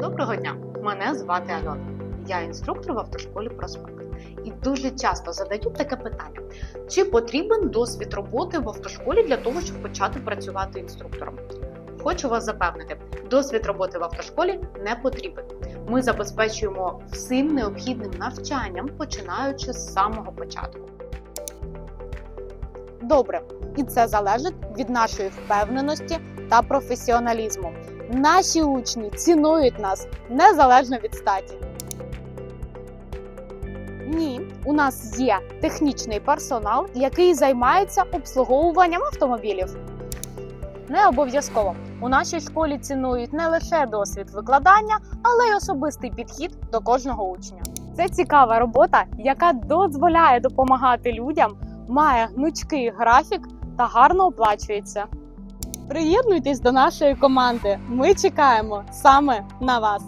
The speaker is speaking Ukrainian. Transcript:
Доброго дня! Мене звати Альона. Я інструктор в автошколі Проспект. І дуже часто задають таке питання: чи потрібен досвід роботи в автошколі для того, щоб почати працювати інструктором? Хочу вас запевнити, досвід роботи в автошколі не потрібен. Ми забезпечуємо всім необхідним навчанням, починаючи з самого початку. Добре, і це залежить від нашої впевненості та професіоналізму. Наші учні цінують нас незалежно від статі. Ні, у нас є технічний персонал, який займається обслуговуванням автомобілів. Не обов'язково. У нашій школі цінують не лише досвід викладання, але й особистий підхід до кожного учня. Це цікава робота, яка дозволяє допомагати людям, має гнучкий графік та гарно оплачується. Приєднуйтесь до нашої команди. Ми чекаємо саме на вас.